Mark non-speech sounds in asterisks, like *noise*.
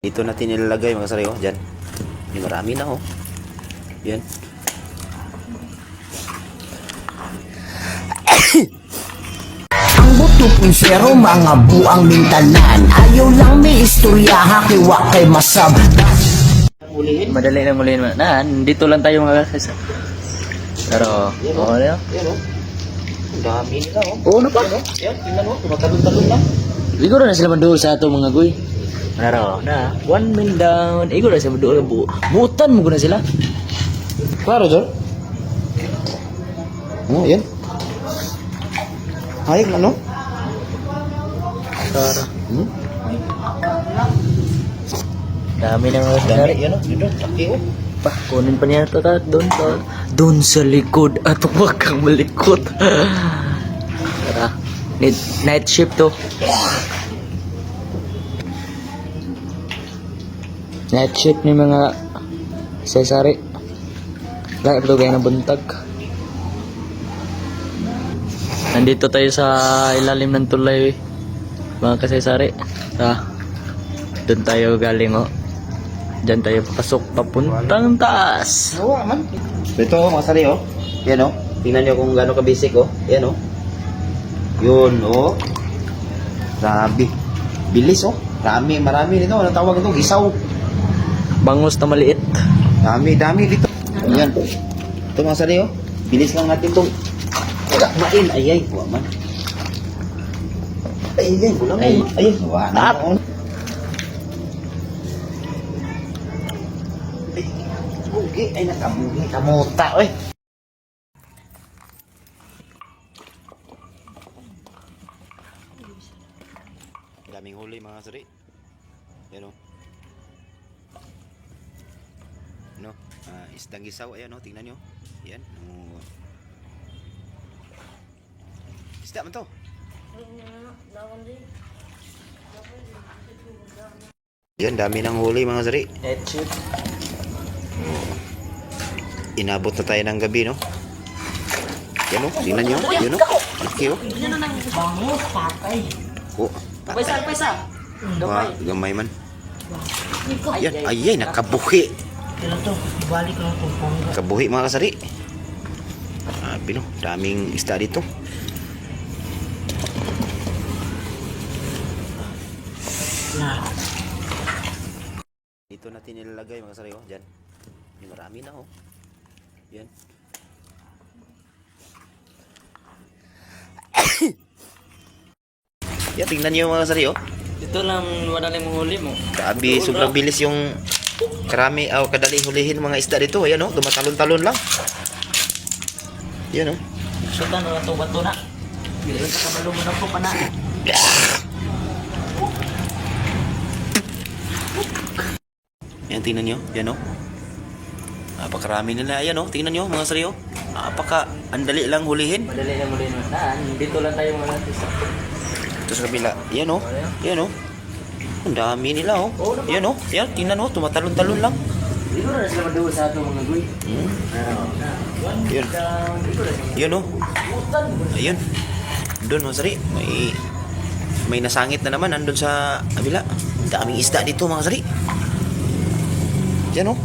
Dito natin nilalagay mga sari, oh. Diyan. Yung marami na, oh. Yan. Ang buto punsero mga buang mintanan Ayaw lang may istorya hakiwa kay masab Madali lang muli naman. Na, dito lang tayo mga kasa. Pero, na. Yan, oh. Ang dami nila, oh. Oo na pa. Yan, tingnan mo. Tumatalon-talon lang. Siguro na sila mandool sa ato mga guy. Pero, na, one man down. Igor na sila mandool. Bu butan mo na sila. Klaro, Jor? Oh, yan. Hayag na, no? Tara. Hmm? Dami na mga Dami, sari. yan, oh. Dito, laki, oh. Pa, kunin pa niya ito ta. Doon ta. Doon sa likod. At huwag kang malikot. Tara. *laughs* Need, night shift to. Night ni mga sesari. Gaya ito gaya ng buntag. Nandito tayo sa ilalim ng tulay mga kasesari. Ah, doon tayo galing oh. Diyan tayo papasok papuntang taas. Nawa man. Ito, mga sari, oh. Yan, oh. Tingnan nyo kung gaano ka-basic, oh. Yan, oh. Yun, oh. Grabe. Bilis, oh. Dami, marami nito. Anong tawag ito? Gisaw. Bangus na maliit. Dami, dami dito. Yan. Ito, mga sari, oh. Bilis lang natin itong main. Ay, ay. Huwag man. Ay, ay. Kulang Ay. ay. Ay, huwag na. Oh. Ay, bugi. Ay, nakabugi. Kamuta, oy. Daming huli mga sari. Yan o. No, ah, isdang gisaw ayan o, tingnan nyo. Yan. Oh. Isda man to. Yan, dami ng huli mga sari. Inabot na tayo ng gabi, no? Yan o, tingnan nyo. Yun o. Laki o. Bangus, patay Oh, Paisa, paisa. Wa, gamay man. Yan, ay, ay, nakabuhi. Kailan to, ibalik lang to pangga Kabuhi mga kasari. Ah, pino, daming isda dito. na Dito natin nilalagay mga kasari, oh. Diyan. Yung marami na, oh. Yan. *coughs* Yan, tingnan nyo mga kasari, oh. Ito lang madali mong huli mo. Grabe, sobrang bilis yung karami, aw kadali hulihin mga isda dito. Ayan, oh. Tumatalon-talon lang. Yan, oh. Sutan na ito bato na. Bilang ka kabalo mo na po pa na. Yan, tingnan nyo. Yan, oh. Napakarami nila. Ayan, oh. Tingnan nyo, mga saryo. Napaka, andali lang hulihin. Madali lang muli naman. Na, dito lang tayo mga sa. Ito sa kabila. Yan, oh. Yan, oh. Ang dami nila, oh. Yan, oh. Yan, tingnan, oh. Tumatalon-talon lang. Siguro na sila mandool sa ato mga guy. Hmm. Yun. Yan, oh. Ayun. Doon, mga sari. May, may nasangit na naman. Andun sa kabila. Ang daming isda dito, mga sari. Yan, oh.